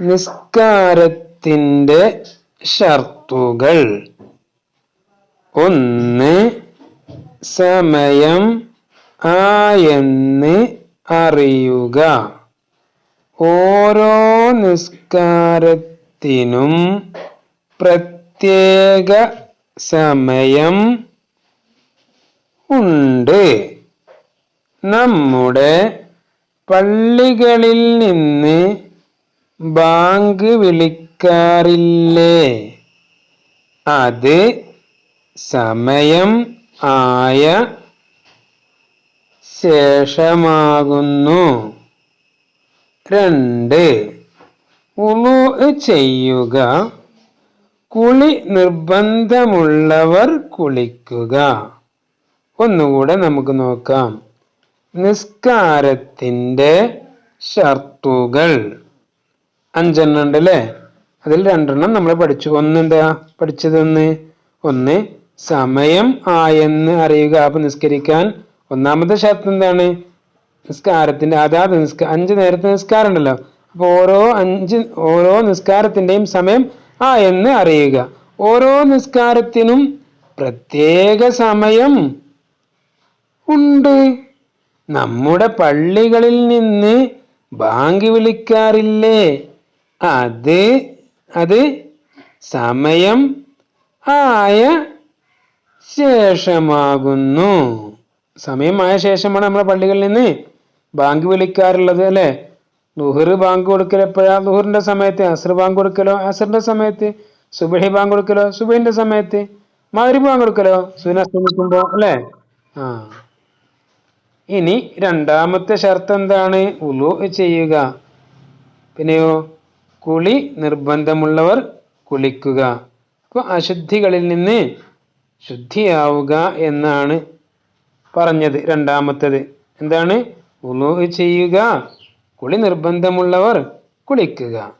നിസ്കാരത്തിന്റെ ഷർത്തുകൾ. ഒന്ന് സമയം ആയെന്ന് അറിയുക. ഓരോ നിസ്കാരത്തിനും പ്രത്യേക സമയം ഉണ്ട്. നമ്മുടെ പള്ളികളിൽ നിന്ന് ബാങ്ക് വിളിക്കാറില്ലേ? അത് സമയം ആയ ശേഷമാകുന്നു. രണ്ട്. ഉളു ചെയ്യുക. കുളി നിർബന്ധമുള്ളവർ കുളിക്കുക. ഒന്നുകൂടെ നമുക്ക് നോക്കാം. നിസ്കാരത്തിന്റെ ഷർത്തുകൾ. അഞ്ചെണ്ണം ഉണ്ട് അല്ലേ അതിൽ രണ്ടെണ്ണം നമ്മൾ പഠിച്ചു. ഒന്ന് എന്താ പഠിച്ചതൊന്ന്? ഒന്ന് സമയം ആയെന്ന് അറിയുക. അപ്പൊ നിസ്കരിക്കാൻ ഒന്നാമത്തെ ശാസ്ത്രം എന്താണ്? നിസ്കാരത്തിന്റെ അതാത് നിസ്ക അഞ്ച് നേരത്തെ നിസ്കാരം ഉണ്ടല്ലോ. അപ്പൊ ഓരോ അഞ്ച് ഓരോ നിസ്കാരത്തിന്റെയും സമയം ആ എന്ന് അറിയുക. ഓരോ നിസ്കാരത്തിനും പ്രത്യേക സമയം ഉണ്ട്. നമ്മുടെ പള്ളികളിൽ നിന്ന് ബാങ്ക് വിളിക്കാറില്ലേ? അത് അത് സമയം ആയ ശേഷമാകുന്നു. സമയമായ ശേഷമാണ് നമ്മളെ പള്ളികളിൽ നിന്ന് ബാങ്ക് വിളിക്കാറുള്ളത് അല്ലെ? ലുഹർ ബാങ്ക് കൊടുക്കൽ എപ്പോഴാ? ദുഹറിന്റെ സമയത്ത് അസർ ബാങ്ക് കൊടുക്കലോ? അസറിന്റെ സമയത്ത് സുബഹി ബാങ്ക് കൊടുക്കലോ? സുബഹിന്റെ സമയത്ത് മകരി ബാങ്ക് കൊടുക്കലോ? സൂര്യസ്തമിക്കുമ്പോ അല്ലെ? ആ. ഇനി രണ്ടാമത്തെ ഷർത്ത് എന്താണ്? ഉലു ചെയ്യുക. പിന്നെയോ? കുളി നിർബന്ധമുള്ളവർ കുളിക്കുക. അപ്പോൾ അശുദ്ധികളിൽ നിന്ന് ശുദ്ധിയാവുക എന്നാണ് പറഞ്ഞത് രണ്ടാമത്തത്. എന്താണ്? ഉലു ചെയ്യുക കുളി നിർബന്ധമുള്ളവർ കുളിക്കുക.